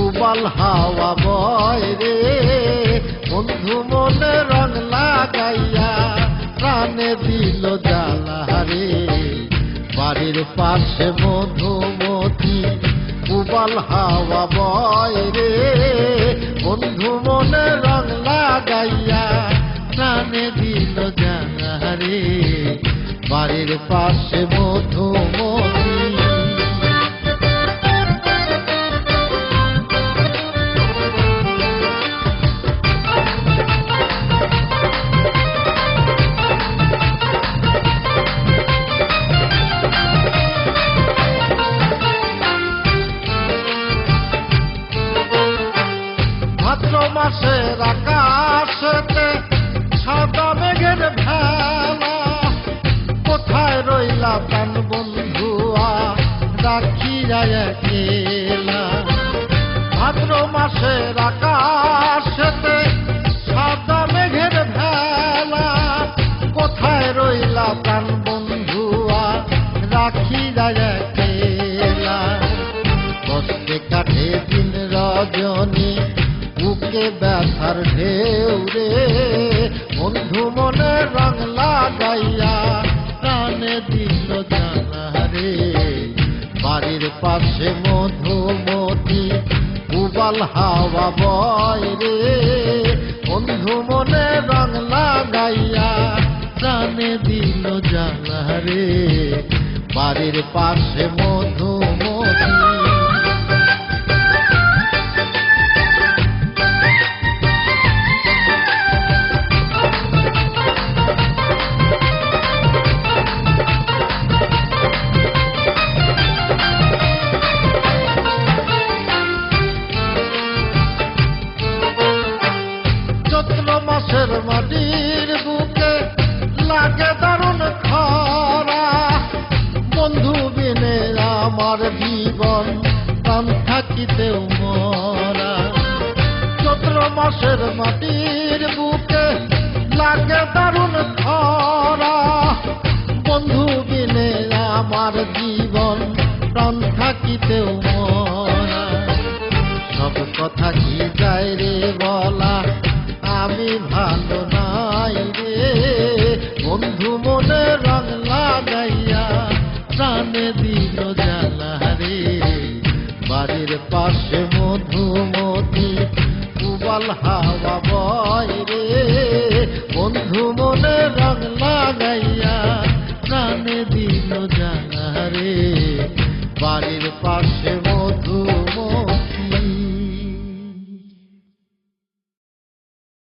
উবাল হাওয়া বয় রে। বন্ধু মনে রং লাগাইয়া প্রাণে দিল জ্বালা বাড়ির পাশে মধুমতি উবাল হাওয়া বয় রে। বন্ধু মনে রং লাগাইয়া প্রাণে দিল জ্বালা বাড়ির পাশে মধুমতি মাসের আকাশেতে সাদা মেঘের ভেলা। কোথায় রইলা প্রাণ বন্ধুয়া? রাখিয়া একলা। ভাদ্র মাসের আকাশেতে ব্যথার ঢেউ রে। বন্ধু মনে রং লাগাইয়া প্রাণে দিল জানা রে। বাড়ির পাশে মধুমতি, উবাল হাওয়া বয় রে। বন্ধু মনে রং লাগাইয়া প্রাণে দিল জানা রে। বাড়ির পাশে মধুমতি আমার জীবন প্রাণ থাকিতেও মরা। চৈত্র মাসের মাটির বুকে লাগে দারুণ বন্ধু বিনে আমার জীবন প্রাণ মরা। সব কথা কি যায় রে বলা? আমি ভালো নাই রে। বন্ধু মনে পাশে মধুমতি কুবাল হাওয়া বয় রে। বন্ধু মনে রং লাগাইয়া প্রাণে দিন জানা রে। বাড়ির পাশে